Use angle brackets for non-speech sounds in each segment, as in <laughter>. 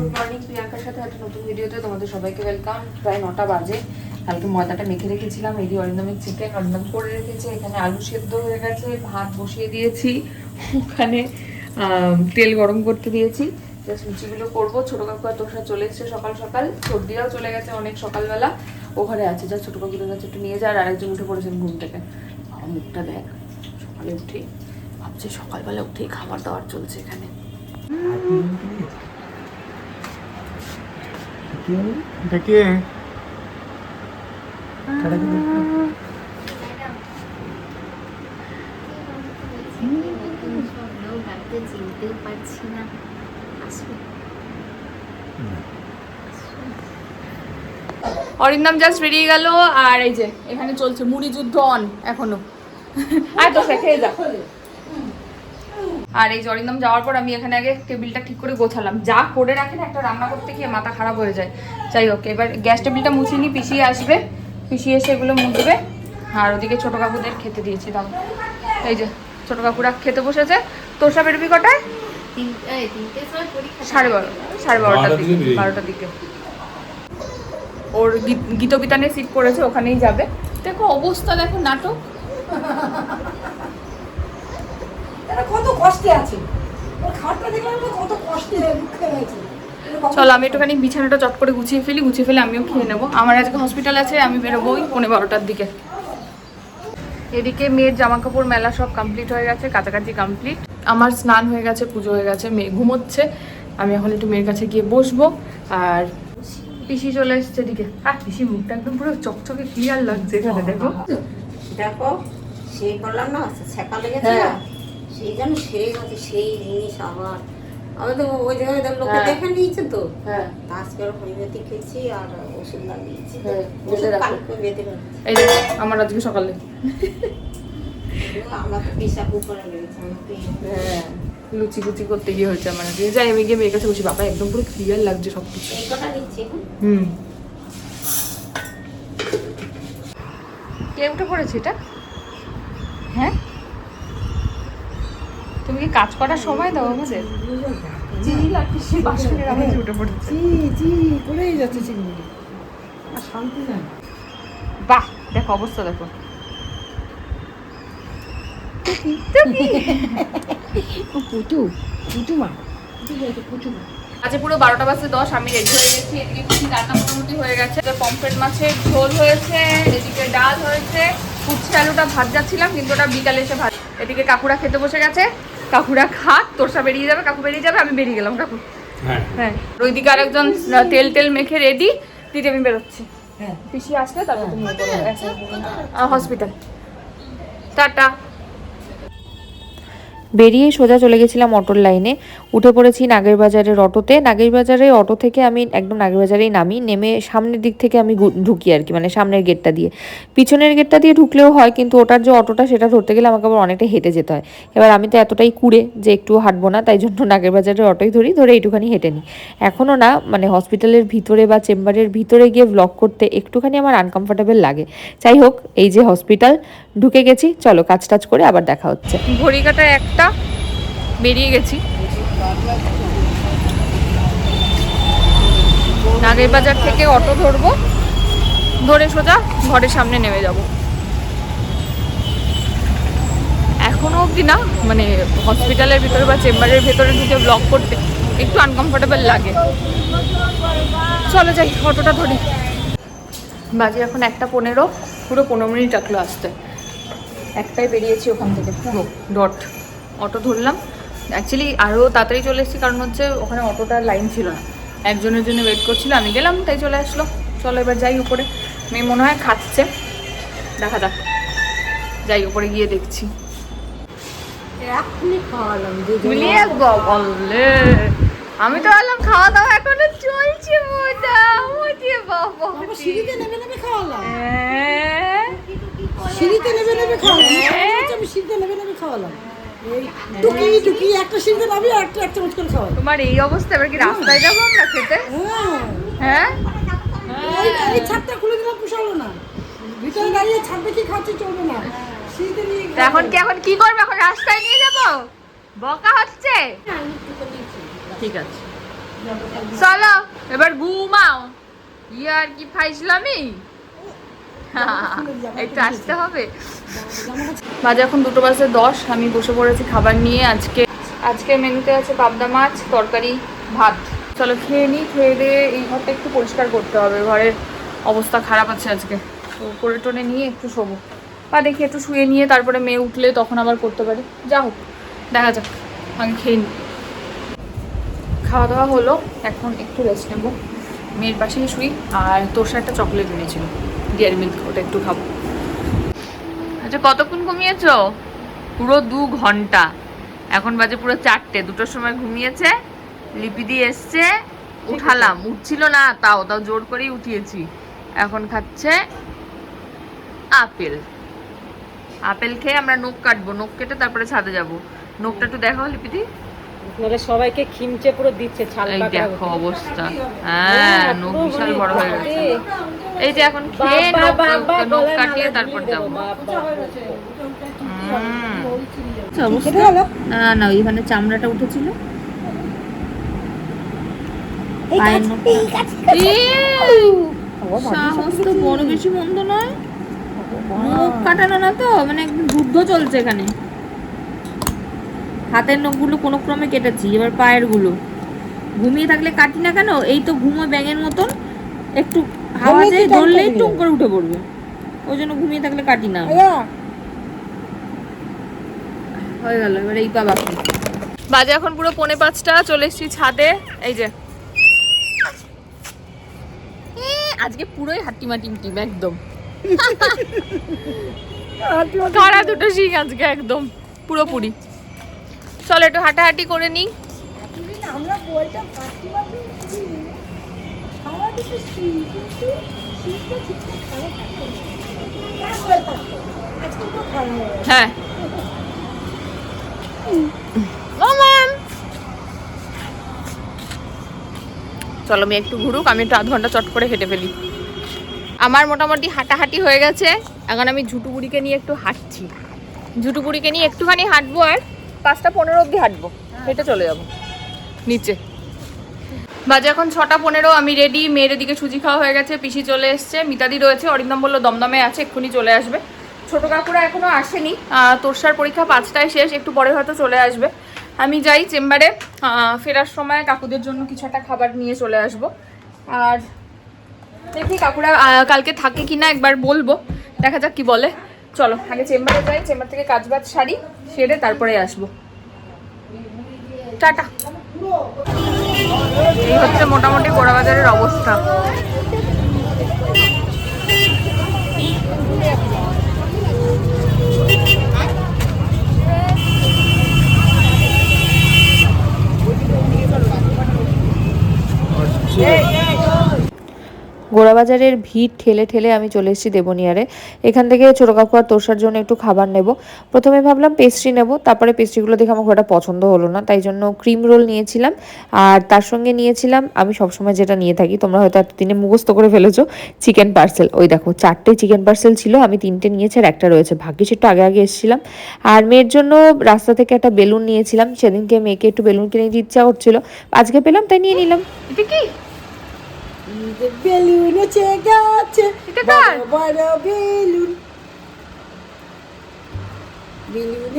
Good morning প্রিয়াঙ্কার সাথে একটা নতুন ভিডিওতে তোমাদের সবাইকে ওয়েলকাম প্রায় নটা বাজে। কালকে ময়দাটা মেখে রেখেছিলাম, এই দিয়ে অরিন্দমের চিকেন অরিন্দম করে রেখেছে। এখানে আলু সেদ্ধ হয়ে গেছে, ভাত বসিয়ে দিয়েছি। ওখানে তেল গরম করতে দিয়েছি। জাস্ট লুচিগুলো করব। ছোটো কাকু আর সাথে চলে এসছে সকাল সকাল। সর্দিরাও চলে গেছে অনেক সকালবেলা। ও ঘরে আছে, যা ছোটো কাকুদের কাছে একটু নিয়ে যায় আর আরেকজন উঠে পড়েছেন ঘুম থেকে। মুখটা দেখ, সকালে উঠে ভাবছে সকালবেলা উঠেই খাবার দাবার চলছে এখানে। অরিন্দম জাস্ট বেরিয়ে গেল, আর এই যে, এখানে চলছে মুড়ি যুদ্ধ অন এখনও। আয় তো খেয়ে যা। আর এই যে অরিন্দম যাওয়ার পর আমি এখানে আগে টেবিলটা ঠিক করে গোছালাম। যা করে রাখেন একটা রান্না করতে গিয়ে মাথা খারাপ হয়ে যায়। যাই হোক এবার গ্যাস টেবিলটা মুছিনি পিছিয়ে আসবে। পিছিয়ে এসে এগুলো মুছবে। আর ওদিকে ছোটো কাকুদের খেতে দিয়েছি দাম এই যে ছোটো কাকুরা খেতে বসেছে। তোর তোষা বেরবি কটায়? সাড়ে বারো সাড়ে বারোটার দিকে দিকে বারোটার দিকে। ওর গীত- গীতবিতানে সিট করেছে ওখানেই যাবে। দেখো অবস্থা দেখো নাটক। কত কষ্টে আছে। ওর খাটটা দেখলাম কত কষ্টে দুঃখে রয়েছে। চলো আমি একটুখানি বিছানাটা চট করে গুছিয়ে ফেলি গুছিয়ে ফেলে আমিও খেয়ে নেব। আমার আজকে হসপিটাল আছে আমি বেরোবোই পনেরো বারোটার দিকে। এদিকে মেয়ের জামা কাপড় মেলা সব কমপ্লিট হয়ে গেছে কাছাকাছি কমপ্লিট আমার স্নান হয়ে গেছে পুজো হয়ে গেছে মেয়ে ঘুমোচ্ছে। আমি এখন একটু মেয়ের কাছে গিয়ে বসবো আর পিসি চলে এসছে এদিকে। আর পিসি মুখটা একদম পুরো চকচকে ক্লিয়ার লাগছে এখানে দেখো। দেখো সেই বললাম না ছেঁকা লেগেছে হ্যাঁ। না? সেই জন্য সেরে গেছে সেই জিনিস আবার। আমি তো ওই জায়গায় লোকে হ্যাঁ। দেখে নিয়েছে তো। হ্যাঁ। আজকে হোমিওপ্যাথি খেয়েছি আর ওষুধ লাগিয়েছি। হ্যাঁ, ওষুধ কালকে বেঁধে এই আমার আজকে সকালে। আমরা তো পেশাব উপরে লেগেছে হ্যাঁ লুচি কুচি করতে গিয়ে হয়েছে আমার আজকে। যাই আমি গিয়ে মেয়ের কাছে বসি। বাবা একদম পুরো ক্লিয়ার লাগছে সব কিছু হুম। কে উঠে পড়েছে এটা? হ্যাঁ? তুমি কি কাজ করার সময় দাও আমাদের? জি লাগছে বাসনের আওয়াজে উঠে পড়েছে। জি জি করেই যাচ্ছে চিংড়ি। আর শান্তি নাই। বাহ দেখো অবস্থা দেখো। পুটু পুটু মা। পুটু মা আজ পুরো বারোটা বাজে দশ আমি রেডি হয়ে গেছি। এদিকে কিছু রান্না মোটামুটি হয়ে গেছে। পমফ্রেট মাছের ঝোল হয়েছে এদিকে ডাল হয়েছে। উচ্ছে আলুটা ভাত যাচ্ছিলাম কিন্তু ওটা বিকালে এসে ভাত এদিকে কাকুরা খেতে বসে গেছে। কাকুরা খাক তোরসা বেরিয়ে যাবে কাকু বেরিয়ে যাবে আমি বেরিয়ে গেলাম কাকু। হ্যাঁ। হ্যাঁ। ওইদিকে আরেকজন তেল তেল মেখে রেডি দিদি আমি বেরোচ্ছি। হ্যাঁ। পিসি আসলে তারপর তুমি হসপিটাল টাটা। বেরিয়ে সোজা চলে গেছিলাম অটোর লাইনে। উঠে পড়েছি নাগের বাজারের অটোতে। নাগের বাজারে অটো থেকে আমি একদম নাগের বাজারেই নামি। নেমে সামনের দিক থেকে আমি ঢুকি আর কি মানে সামনের গেটটা দিয়ে। পিছনের গেটটা দিয়ে ঢুকলেও হয়, কিন্তু ওটার যে অটোটা সেটা ধরতে গেলে আমাকে আবার অনেকটা হেঁটে যেতে হয়। এবার আমি তো এতটাই কুড়ে যে একটু হাঁটবো না, তাই জন্য নাগের বাজারের অটোই ধরি, ধরে একটুখানি হেঁটে নিই। এখনও না মানে হসপিটালের ভিতরে বা চেম্বারের ভিতরে গিয়ে ব্লক করতে একটুখানি আমার আনকমফোর্টেবল লাগে। যাই হোক, এই যে হসপিটাল ঢুকে গেছি। চলো কাজ টাজ করে আবার দেখা হচ্ছে। ঘড়ি কাটা একটা, বেরিয়ে গেছি। নাগের বাজার থেকে অটো ধরবো, ধরে সোজা ঘরের সামনে নেমে যাব। এখনও অবধি না মানে হসপিটালের ভিতরে বা চেম্বারের ভিতরে ঢুকে ব্লক করতে একটু আনকমফোর্টেবল লাগে। চলো যাই, অটোটা ধরি। বাজে এখন একটা পনেরো, পুরো পনেরো মিনিট লাগল আসতে। একটাই বেরিয়েছি ওখান থেকে পুরো ডট অটো ধরলাম। অ্যাকচুয়ালি আরও তাড়াতাড়ি চলে এসেছি কারণ হচ্ছে ওখানে অটোটার লাইন ছিল না। একজনের জন্য ওয়েট করছিল আমি গেলাম তাই চলে আসলো। চলো এবার যাই উপরে। মেয়ে মনে হয় খাচ্ছে। দেখা যাক। যাই উপরে গিয়ে দেখছি। আমি তো বললাম খাওয়া দাওয়া এখনও চলছে মোটামুটি বাবা। বাবা সিঁড়িতে নেবে নেবে খাওয়ালাম। হ্যাঁ। সিঁড়িতে নেবে নেবে খাওয়ালাম। হ্যাঁ। আমি সিঁড়িতে নেবে নেবে খাওয়ালাম। টুকি টুকি একটা সিঁড়িতে আর একটা একটা চামচ করে খাওয়াই তোমার এই অবস্থা এবার কি রাস্তায় যাব আমরা খেতে? হ্যাঁ। হ্যাঁ? এই ছাদটা খুলে দিলাম পোষালো না। ভিতরে দাঁড়িয়ে ছাদ দেখি খাচ্ছি চলবে না। এখন কি এখন কি করবে? এখন রাস্তায় নিয়ে যাব? বকা হচ্ছে? ঠিক আছে। চলো এবার ঘুমাও। ইয়ার কি ফাইসলামি একটু আসতে হবে? বাজে এখন দুটো বাজে দশ, আমি বসে পড়েছি খাবার নিয়ে। আজকে আজকে মেনুতে আছে পাবদা মাছ, তরকারি, ভাত। চলো খেয়ে নিই খেয়ে দিয়ে এই ঘরটা একটু পরিষ্কার করতে হবে। ঘরের অবস্থা খারাপ আছে আজকে। তো করে টোনে নিয়ে একটু শোবো। বা দেখি একটু শুয়ে নিয়ে তারপরে মেয়ে উঠলে তখন আবার করতে পারি। যা হোক, দেখা যাক। আমি খেয়ে নিই খাওয়া দাওয়া হলো, এখন একটু রেস্ট নেব। মেয়ের পাশেই শুই আর তোর সাথে একটা চকলেট এনেছিল। ডিয়ারি মিল্ক ওটা একটু খাব। আচ্ছা কতক্ষণ ঘুমিয়েছো? পুরো দু ঘণ্টা। এখন বাজে পুরো চারটে দুটোর সময় ঘুমিয়েছে লিপি দিয়ে এসছে উঠালাম। উঠছিল না তাও তাও জোর করেই উঠিয়েছি। এখন খাচ্ছে আপেল। আপেল খেয়ে আমরা নখ কাটবো। নখ কেটে তারপরে ছাদে যাব। নখটা একটু দেখাও লিপিদি। নাহলে সবাইকে খিমচে পুরো দিচ্ছে ছাল এই দেখো অবস্থা। হ্যাঁ নখ বিশাল বড় হয়ে গেছে। এই যে এখন খেয়ে নখ কাটিয়ে তারপর যাব। না না ওইখানে চামড়াটা উঠেছিল! সাহস তো বড় বেশি মন্দ নয়। মুখ কাটানো না তো মানে একদম যুদ্ধ চলছে এখানে। হাতের নখগুলো কোনো ক্রমে কেটেছি এবার পায়েরগুলো ঘুমিয়ে থাকলে কাটি না কেন? এই তো ঘুমো ব্যাঙের মতন। একটু হাওয়া ঘুমিয়ে যেই ধরলেই টুম করে উঠে পড়বে। ওই জন্য ঘুমিয়ে থাকলে কাটি না। হয়ে গেল এবার এই পা বাকি বাজে এখন পুরো পৌনে পাঁচটা চলে এসেছি ছাদে। এই যে। আজকে পুরোই হাট্টি মাটি টিম একদম কারা দুটো শিখ আজকে একদম। পুরোপুরি। চলো একটু হাঁটাহাঁটি করে নিই। আমরা। হ্যাঁ চলো আমি একটু ঘুরুক আমি একটু আধ ঘণ্টা চট করে হেঁটে ফেলি। আমার মোটামুটি হাঁটাহাঁটি হয়ে গেছে। এখন আমি ঝুটুপুরিকে নিয়ে একটু হাঁটছি। ঝুটুপুরিকে নিয়ে একটুখানি হাঁটবো আর। পাঁচটা পনেরো অবধি হাঁটবো। হেঁটে চলে যাব। নিচে। বাজে এখন ছটা পনেরো আমি রেডি মেয়ের দিকে সুজি খাওয়া হয়ে গেছে পিসি চলে এসছে মিতাদি রয়েছে অরিন্দম বলল দমদমে আছে এক্ষুনি চলে আসবে। ছোট কাকুরা এখনও আসেনি তোরসার পরীক্ষা পাঁচটায় শেষ একটু পরে হয়তো চলে আসবে। আমি যাই চেম্বারে ফেরার সময় কাকুদের জন্য কিছু একটা খাবার নিয়ে চলে আসব। আর দেখি কাকুরা কালকে থাকে কি না একবার বলব দেখা যাক কি বলে। চলো আগে চেম্বারে যাই চেম্বার থেকে কাজ বাজ সারি সেরে তারপরে আসব। টাটা। এই হচ্ছে মোটামুটি গোড়াবাজারের অবস্থা। গোড়াবাজারের ভিড় ঠেলে ঠেলে আমি চলে এসেছি দেবনিয়ারে। এখান থেকে ছোটো কাকু আর তোষার জন্য একটু খাবার নেব। প্রথমে ভাবলাম পেস্ট্রি নেব, তারপরে পেস্ট্রিগুলো দেখে আমার খুব পছন্দ হলো না, তাই জন্য ক্রিম রোল নিয়েছিলাম। আর তার সঙ্গে নিয়েছিলাম, আমি সবসময় যেটা নিয়ে থাকি, তোমরা হয়তো এতদিনে মুখস্থ করে ফেলেছো চিকেন পার্সেল ওই দেখো, চারটে চিকেন পার্সেল ছিল, আমি তিনটে নিয়েছি আর একটা রয়েছে। ভাগ্যিস একটু আগে আগে এসেছিলাম। আর মেয়ের জন্য রাস্তা থেকে একটা বেলুন নিয়েছিলাম, সেদিনকে মেয়েকে একটু বেলুন কিনে দিতে ইচ্ছা করছিল, আজকে পেলাম, তাই নিয়ে নিলাম। এটা কি? বেলুন হচ্ছে গাছে? বড় বড় বেলুন। বেলুন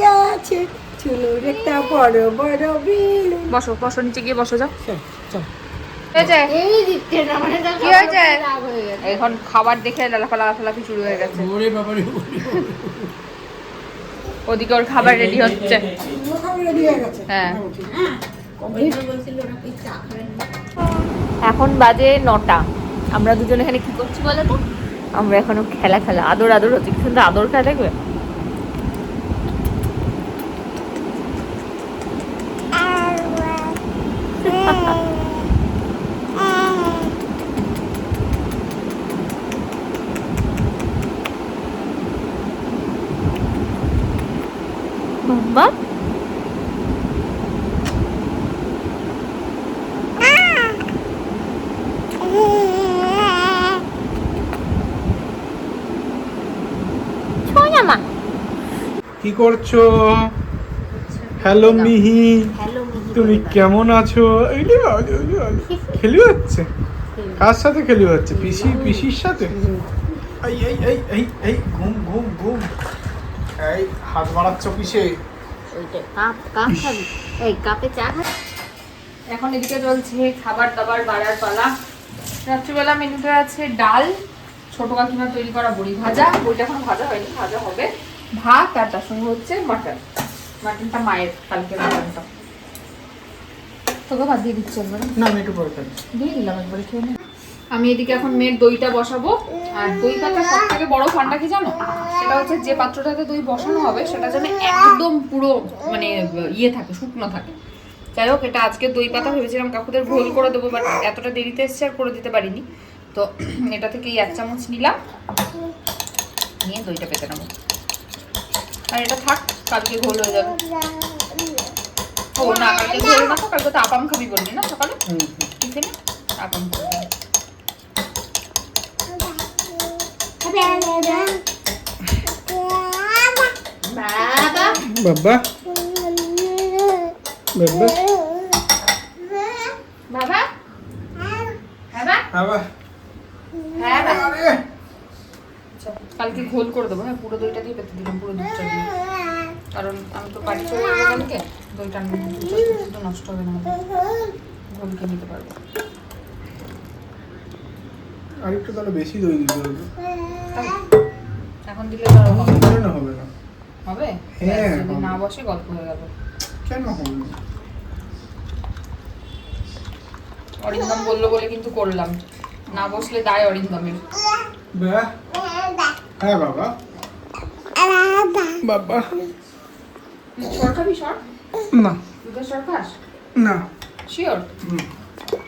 গাছে চুলোর একটা বড় বড় বেলুন। বসো বসো নিচে গিয়ে বসো যাও। মানে হয়ে এখন খাবার দেখে শুরু হয়ে গেছে। ওদিকে ওর খাবার রেডি হচ্ছে। রেডি হয়ে এখন বাজে নটা। আমরা দুজন এখানে কি করছি বলো তো? আমরা এখনও খেলা খেলা, আদর আদর হচ্ছে কিন্তু আদর খেলা দেখবে বাবা সোনা মা কি করছ? হ্যালো মিহি। তুমি কেমন আছো। খেলি হচ্ছে কার সাথে খেলি হচ্ছে পিসি পিসির সাথে? এই এই এই এই এই ঘুম ঘুম ঘুম। এই হাত বাড়াচ্ছ ওইটা কাপ কাপ এই কাপে চা এখন এদিকে চলছে খাবার দাবার বাড়ার পালা। রাত্রিবেলা মেনুতে আছে ডাল ছোট কাকিমা তৈরি করা বড়ি ভাজা। বড়িটা এখন ভাজা হয়নি ভাজা হবে। ভাত আর তার সঙ্গে হচ্ছে মাটন মাটনটা মায়ের কালকে মাটনটা তোকে ভাত দিয়ে দিচ্ছি একবার। না আমি একটু পরে দিয়ে দিলাম একবারে খেয়ে নে। আমি এদিকে এখন মেয়ের দইটা বসাবো। আর দই পাতা সব থেকে বড় ফান্ডা কি জানো? সেটা হচ্ছে যে পাত্রটাতে দই বসানো হবে সেটা যেন একদম পুরো মানে ইয়ে থাকে শুকনো থাকে। যাই হোক এটা আজকে দই পাতা ভেবেছিলাম কাকুদের ভুল করে দেবো বাট এতটা দেরিতে এসছে আর করে দিতে পারিনি। তো <clears throat> এটা থেকে এক চামচ নিলাম। নিয়ে দইটা পেতে নেব। আর এটা থাক কালকে ঘোল হয়ে যাবে। ও না কালকে ঘোল না তো কালকে তো আপাম খাবি বললি না সকালে? টিফিনে আপাম খাবি। বাবা। বাবা। বাবা। বাবা। হ্যাঁ হ্যাঁ আচ্ছা, কালকে ঘোল করে দেবো হ্যাঁ পুরো দইটা দিয়ে পেতে দিলাম পুরো দুধটা দিয়ে। কারণ আমি তো বাড়ি চলে যাব কালকে দইটা দুধটা নষ্ট হবে না খেয়ে নিতে পারব। আরেকটু তাহলে বেশি দই দিতে হবে। এখন দিলে তো আরও হবে। না। হবে না। হবে? হ্যাঁ, যদি না বসে গল্প হয়ে যাবে কেন হবে না? অরিন্দম বলল বলে কিন্তু করলাম। না বসলে দায় অরিন্দমের। হ্যাঁ বাবা। বাবা। সর খাবি সর না দুধের সর খাস না শিওর হুম।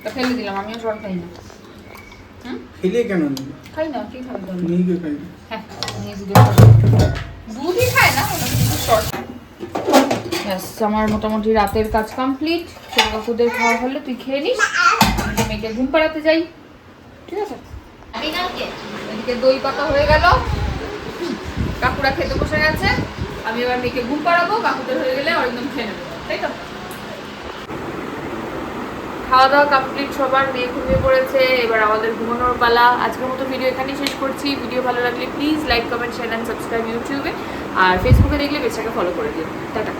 তা ফেলে দিলাম আমিও সর খাই না খেলে কেন খাই না কি খাবি গিয়ে খাই হ্যাঁ নিয়ে দুধের দুধই খায় না ওটা দুধের সর ব্যাস আমার মোটামুটি রাতের কাজ কমপ্লিট ছোট কাকুদের খাওয়া হলে তুই খেয়ে নিস। আমি মেয়েকে ঘুম পাড়াতে যাই। ঠিক আছে? আমি কালকে। এদিকে দই পাতা হয়ে গেল। কাকুরা খেতে বসে গেছে। আমি এবার মেয়েকে ঘুম পাড়াবো, কাকুদের হয়ে গেলে একদম খেয়ে নেব। তাই তো? খাওয়া দাওয়া কমপ্লিট সবার মেয়ে ঘুমিয়ে পড়েছে, এবার আমাদের ঘুমানোর পালা। আজকের মতো ভিডিও এখানেই শেষ করছি। ভিডিও ভালো লাগলে please like comment share and subscribe ইউটিউবে। আর ফেসবুকে দেখলে বেশ ফলো করে দিও। টাটা।